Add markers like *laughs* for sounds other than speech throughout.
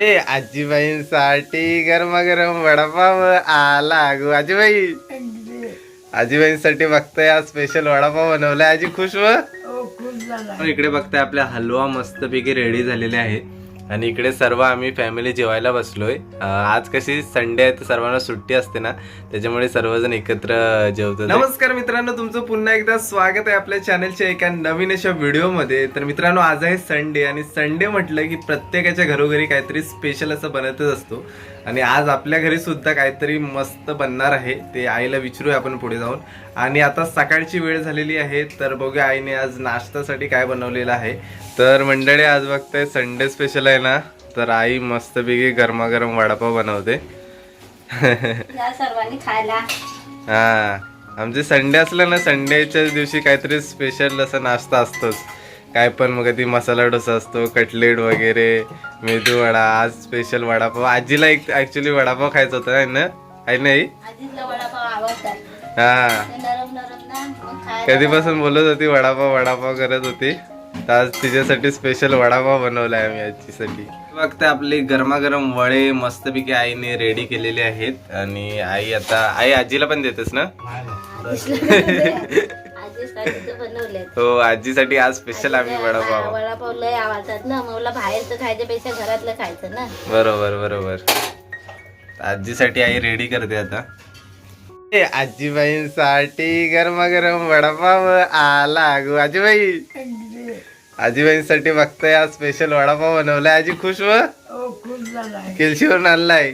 ए आजीबाईंसाठी गरमागरम वडापाव आला गो आजीबाई आजीबाईंसाठी बघताय आज स्पेशल वडापाव बनवलाय. आजी खुश व? इकडे बघताय आपल्या हलवा मस्तपैकी रेडी झालेले आहे आणि इकडे सर्व आम्ही फॅमिली जेवायला बसलोय. आज कशी संडे आहे तर सर्वांना सुट्टी असते ना त्याच्यामुळे सर्वजण एकत्र जेवतो. नमस्कार मित्रांनो तुमचं पुन्हा एकदा स्वागत आहे आपल्या चॅनलच्या एका नवीन अशा व्हिडिओमध्ये तर मित्रांनो आज आहे संडे आणि संडे म्हटलं की प्रत्येकाच्या घरोघरी काहीतरी स्पेशल असं बनतच असतो. आणि आज आपल्या घरी सुद्धा काहीतरी मस्त बनणार आहे. ते आईला विचारूया आपण पुढे जाऊन. आणि आता सकाळची वेळ झालेली आहे तर बघूया आईने आज नाश्त्यासाठी काय बनवलेलं आहे. तर मंडळी आज बघताय संडे स्पेशल आहे ना तर आई मस्तपैकी गरमागरम वडापाव बनवते. या सर्वांनी खायला. हा आमचे संडे असलं ना संडेच्या दिवशी काहीतरी स्पेशल असा नाश्ता असतोच. काय पण मग कधी मसाला डोसा असतो कटलेट वगैरे मेदू वडा आज स्पेशल वडापाव. आजीला एक ऍक्च्युली वडापाव खायचा होता है ना? आहे नाही हा. ते कधीपासून बोलत होती वडापाव वडापाव करत होती. तर आज तिच्यासाठी स्पेशल वडापाव बनवलाय आम्ही आजीसाठी. बघते आपले गरमागरम वडे मस्तपैकी आईने रेडी केलेले आहेत. आणि आई आता आई आजीला पण देतेस ना? ते हो आजीसाठी आज स्पेशल आम्ही वडापाव. वडापाव लय आवडतात ना. मला बाहेरचं खायच्यापेक्षा घरातलं खायचं ना. बरोबर बरोबर. आजीसाठी आई रेडी करते आता. ए आजीबाईंसाठी गरमागरम वडापाव आला गो आजीबाई. आजीबाईंसाठी बघताय आज स्पेशल वडापाव बनवलाय. आजी खुश व? केलशीवरून आणलाय.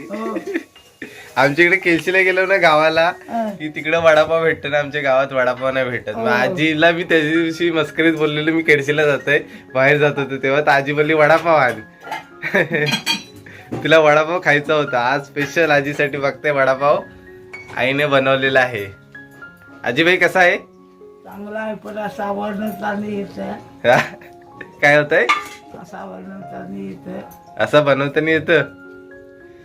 आमच्या इकडे केलशीला गेलो ना गावाला. की तिकडे वडापाव भेटतो ना आमच्या गावात वडापाव नाही भेटत. मग आजीला मी त्या दिवशी मस्करीत बोललेलो मी केडशीला जातोय बाहेर जात होतो तेव्हा तर आजी बोलली वडापाव आण. *laughs* तिला वडापाव खायचा होता. आज स्पेशल आजीसाठी बघते वडापाव. आईने बनवलेला आहे. आजीबाई कसा आहे? चांगला आहे पण असा येतं हा? काय होत आहे असा वर्णताना येतं असं बनवताना येतं.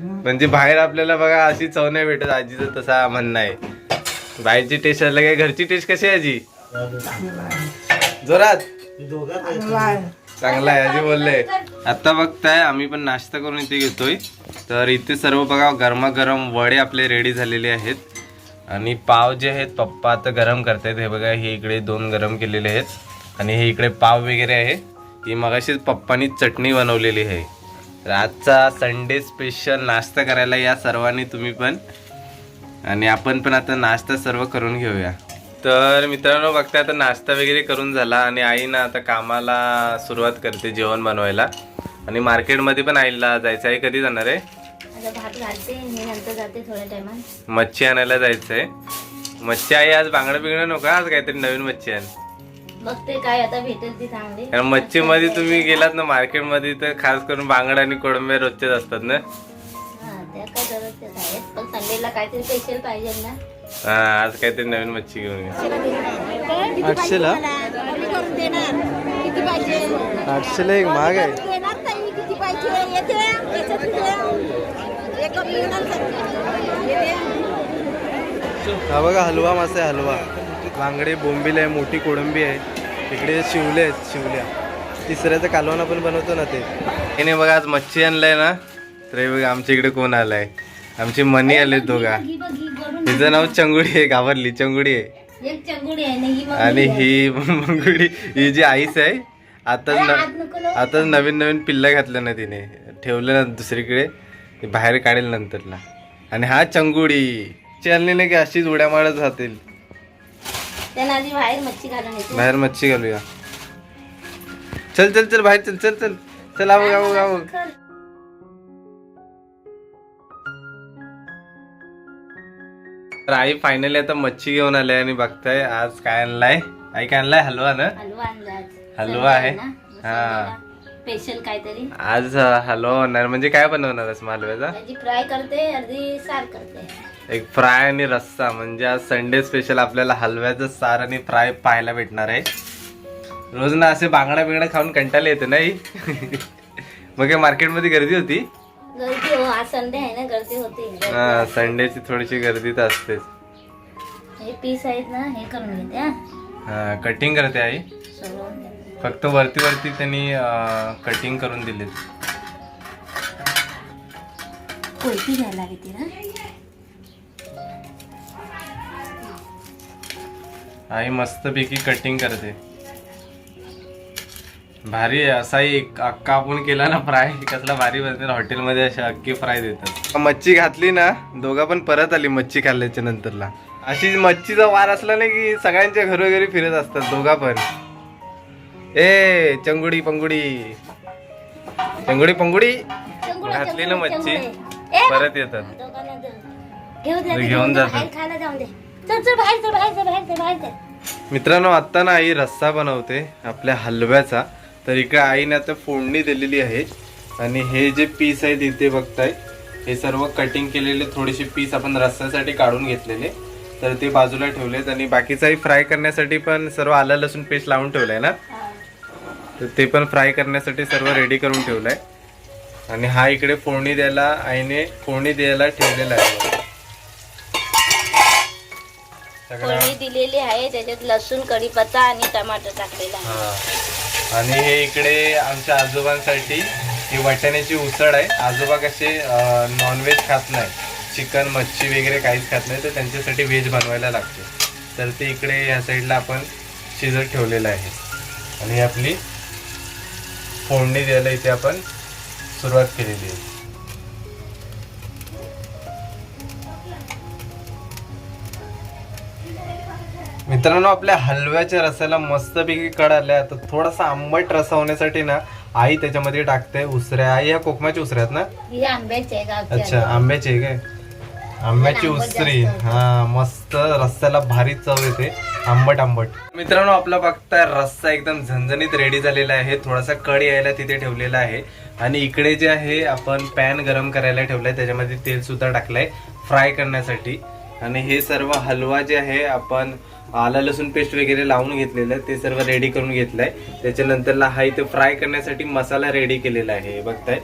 म्हणजे बाहेर आपल्याला बघा अशी चव नाही भेटत. आजीचं तसा म्हणणं आहे. बाहेरची टेस्ट असलं काय? घरची टेस्ट कशी आहे आजी? जोरात. चांगला आहे चांगला आहे आजी बोलले. आता बघताय आम्ही पण नाश्ता करून इथे घेतोय. तर इथे सर्व बघा गरमागरम वडे आपले रेडी झालेले आहेत. आणि पाव जे आहेत पप्पा आता गरम करतायत. हे बघा हे इकडे दोन गरम केलेले आहेत. आणि हे इकडे पाव वगैरे आहे. ही मगाशीच पप्पानी चटणी बनवलेली आहे. तर आजचा संडे स्पेशल नाश्ता करायला या सर्वांनी तुम्ही पण आणि आपण पण आता नाश्ता सर्व करून घेऊया. तर मित्रांनो बघता आता नाश्ता वगैरे करून झाला आणि आई ना आता कामाला सुरुवात करते जेवण बनवायला. आणि मार्केटमध्ये पण आईला जायचं आहे. कधी जाणार आहे? आता भात घालते मी नंतर जाते थोड्या टायमात. मच्छी आणायला जायचं आहे मच्छी आई आज बांगडं बिंगडं नको आज काहीतरी नवीन मच्छी आण. बघते काय आता भेटेल ती चांगली. कारण मच्छीमध्ये तुम्ही गेलात ना मार्केटमध्ये तर खास करून बांगडा आणि कोळंबे रोजचेच असतात ना. हा त्या काय जरूरच आहेत पण संडेला काहीतरी स्पेशल पाहिजे ना. हा आज काहीतरी नवीन मच्छी घेऊन या. आठशेला किती पाहिजे आठशेला? एक महाग आहे. देणार ताई किती पाहिजे? येते याच्यात एक हा बघा हलवा मासा आहे हलवा. बांगडे बोंबील आहे मोठी कोळंबी आहे. इकडे शिवले आहेत शिवल्या. तिसऱ्याचं कालवण आपण बनवतो ना ते. याने बघा आज मच्छी आणलाय ना. तर हे बघा आमच्या इकडे कोण आलाय? आमची मनी आले दोघा. तिचं नाव चंगुडी आहे गावातली चंगुडी आहे. ना आणि ही मंगुडी ही जी आईस आहे आताच न. आताच नवीन नवीन पिल्लं घातलं ना तिने. ठेवलं ना दुसरीकडे ते बाहेर काढेल नंतरला. आणि हा चंगुडी. चालली नाही की अशीच उड्या मारत आधी बाहेर मच्छी घालूया. चल चल चल बाहेर चल चल चल. चल आवं आवं आवं. तर आई फायनली आता मच्छी घेऊन आले आणि बघताय आज काय आणलाय. आई काय आणलाय? हलवा ना? हलवा आहे? हा. स्पेशल काहीतरी. आज हलवा होणार. म्हणजे काय बनवणार आहेस हलव्याचा फ्राय करते अर्धी सार करते. एक फ्राय आणि रस्सा. म्हणजे आज संडे स्पेशल आपल्याला हलव्याचं सार आणि फ्राय पाहायला भेटणार आहे. रोज ना असे बांगडा बिंगडा खाऊन कंटाळा येते नाही *laughs* मग मार्केटमध्ये गर्दी होती? गर्दी आज संडे आहे ना गर्दी होती. हा. संडेची थोडीशी गर्दी तर असतेच हे पीस आहेत ना हे करून घेते हा. हा कटिंग करते आई. सोलून. फक्त वरती वरती त्यांनी कटिंग करून दिलेत. कोयती घ्यायला हवी ती ना आई मस्तपैकी कटिंग करते. भारी आहे. असा एक अक्का आपण केला ना फ्राय कसला भारी बनते हॉटेलमध्ये अशा अक्की फ्राय देतात. मच्छी घातली ना दोघा पण परत आली मच्छी खाल्ल्याच्या नंतरला. अशी मच्छीचा वार असला नाही की सगळ्यांच्या घरोघरी फिरत असतात दोघा पण. ए चंगुडी पंगुडी. चंगुडी पंगुडी. घातली ना मच्छी. परत येतात. घेऊन जातात. मित्रांनो आता ना आई रस्सा बनवते आपल्या हलव्याचा. तर इकडे आईने आता फोडणी दिलेली आहे. आणि हे जे पीस आहेत इथे बघताय. हे सर्व कटिंग केलेले थोडेसे पीस आपण रस्स्यासाठी काढून घेतलेले. तर ते बाजूला ठेवलेत आणि बाकीचाही फ्राय करण्यासाठी पण सर्व आलं लसूण पेस्ट लावून ठेवलंय ना? तर ते पण फ्राय करण्यासाठी सर्व रेडी करून ठेवलंय. आणि हा इकडे फोडणी द्यायला आईने फोडणी द्यायला ठेवलेला आहे. फोडणी दिलेली आहे त्याच्यात लसूण कढीपत्ता आणि टमाटर टाकलेला आहे. आणि हे इकडे आमच्या आजोबांसाठी ही वाटाण्याची उसळ आहे. आजोबा कसे नॉनव्हेज खात नाही. चिकन मच्छी वगैरे काहीच खात नाही. तर त्यांच्यासाठी व्हेज बनवायला लागते. तर ते इकडे ह्या साईडला आपण शिजत ठेवलेलं आहे. आणि आपली फोडणी द्यायला इथे आपण सुरुवात केलेली आहे. मित्रांनो आपल्या हलव्याच्या रसाला मस्तपैकी कड आल्या. आता थोडासा आंबट रसा होण्यासाठी ना आई त्याच्यामध्ये टाकते उसऱ्या. आई ह्या कोकमाच्या उसऱ्यात ना? ही आंब्याची अच्छा आंब्याची काय? आंब्याची उसरी. हा मस्त रस्त्याला भारी चव येते. आंबट आंबट. मित्रांनो आपला बघताय रस्सा एकदम झणझणीत रेडी झालेला आहे. थोडासा कड यायला तिथे ठेवलेला आहे. आणि इकडे जे आहे आपण पॅन गरम करायला ठेवलाय. त्याच्यामध्ये तेल सुद्धा टाकलंय. फ्राय करण्यासाठी. आणि हे सर्व हलवा जे आहे आपण आला लसूण पेस्ट वगैरे लावून घेतलेलं आहे ते सर्व रेडी करून घेतलंय. त्याच्यानंतरला हा इथे फ्राय करण्यासाठी मसाला रेडी केलेला आहे हे बघताय.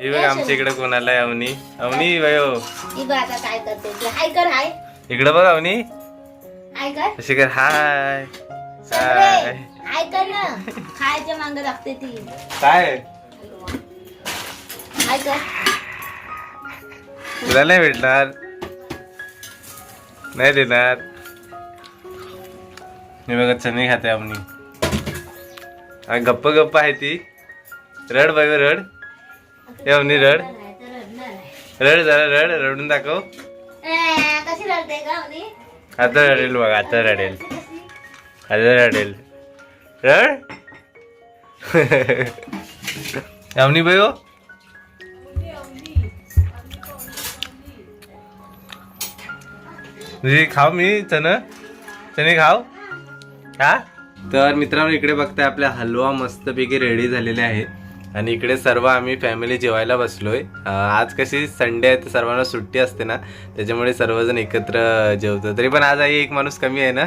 हे बघ आमच्या इकडे कोणाला आहे अवनी. अवनी वयो. ही बघ आता काय करते. ती हाय कर हाय. इकडे बघ अवनी. हाय कर. अशी कर हाय. सगळे हाय. हाय कर ना. खायच्या मांग लागते ती. काय? हाय कर. तुला नाही भेटणार. नाही देणार. मी बघा चणे खाते अवनी. हा गप्प गप्प आहे ती. रड बाई रड. ए अवनी रड रड जरा रड रडून दाखव. आता रडेल बघ आता रडेल. आता रडेल. रड? *laughs* अवनी बाई हो. खाव मी चण. चणे खाव हा? तर मित्रांनो इकडे बघताय आपला हलवा मस्तपैकी रेडी झालेले आहे. आणि इकडे सर्व आम्ही फॅमिली जेवायला बसलोय. अं, आज कशी संडे आहे तर सर्वांना सुट्टी असते ना त्याच्यामुळे सर्वजण एकत्र जेवतो. तरी पण आज आई एक माणूस कमी आहे ना?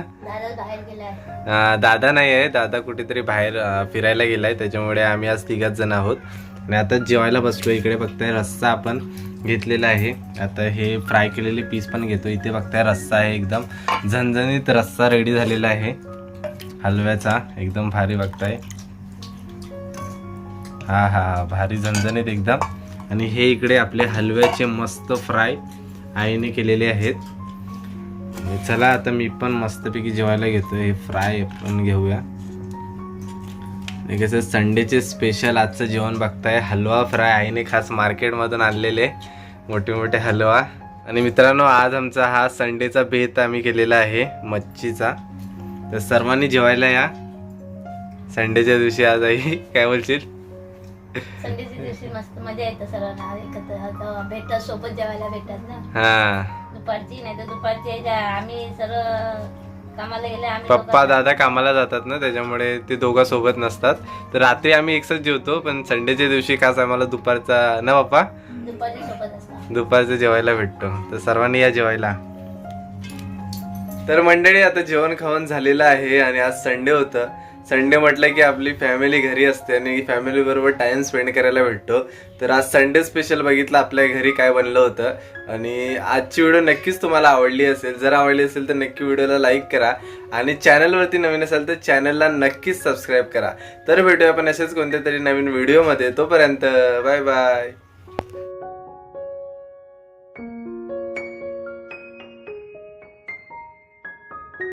दादा नाही आहे दादा कुठेतरी बाहेर फिरायला गेलाय त्याच्यामुळे आम्ही आज तिघाच जण आहोत. आणि आता जेवायला बसलो इकडे बघताय रस्सा आपण घेतलेला आहे. आता हे फ्राय केलेले पीस पण घेतो इथे बघताय रस्सा आहे एकदम. झणझणीत रस्सा रेडी झालेला आहे. हलव्याचा एकदम भारी बघताय. हा हा भारी झणझणीत एकदम. आणि हे इकडे आपले हलव्याचे मस्त फ्राय आईने केलेले आहेत. चला आता मी पण मस्तपैकी जेवायला घेतो हे फ्राय पण घेऊया. कसं संडेचे स्पेशल आजचं जेवण बघताय. हलवा फ्राय आईने खास मार्केटमधून आणलेले. मोठे मोठे हलवा. आणि मित्रांनो आज आमचा हा संडेचा बेत आम्ही केलेला आहे मच्छीचा. तर सर्वांनी जेवायला या. संडेच्या दिवशी आज आई काय बोलशील? संडेच्या दिवशी मस्त मजा येते सर्वांना. एकत्र सोबत जेवायला भेटतात ना. हा. दुपारची नाही तर दुपारची आम्ही सर्व कामाला गेले आम्ही पप्पा दादा कामाला जातात ना त्याच्यामुळे ते दोघं सोबत नसतात. तर रात्री आम्ही एकसाथ जेवतो पण संडेच्या दिवशी खास आम्हाला दुपारचा ना पप्पा? दुपारची जेवायला भेटतो. तर सर्वांनी या जेवायला. तर मंडळी आता जेवण खाऊन झालेलं आहे आणि आज संडे होतं. संडे म्हटलं की आपली फॅमिली घरी असते आणि फॅमिली बरोबर टाइम स्पेंड करायला भेटतो. तर आज संडे स्पेशल बघितलं आपल्या घरी काय बनलं होतं. आणि आजची व्हिडिओ नक्कीच तुम्हाला आवडली असेल. जर आवडली असेल तर नक्की व्हिडिओला लाईक करा. आणि चॅनलवरती नवीन असाल तर चॅनलला नक्कीच सबस्क्राईब करा. तर भेटूया आपण असेच कोणत्या तरी नवीन व्हिडिओमध्ये तोपर्यंत बाय बाय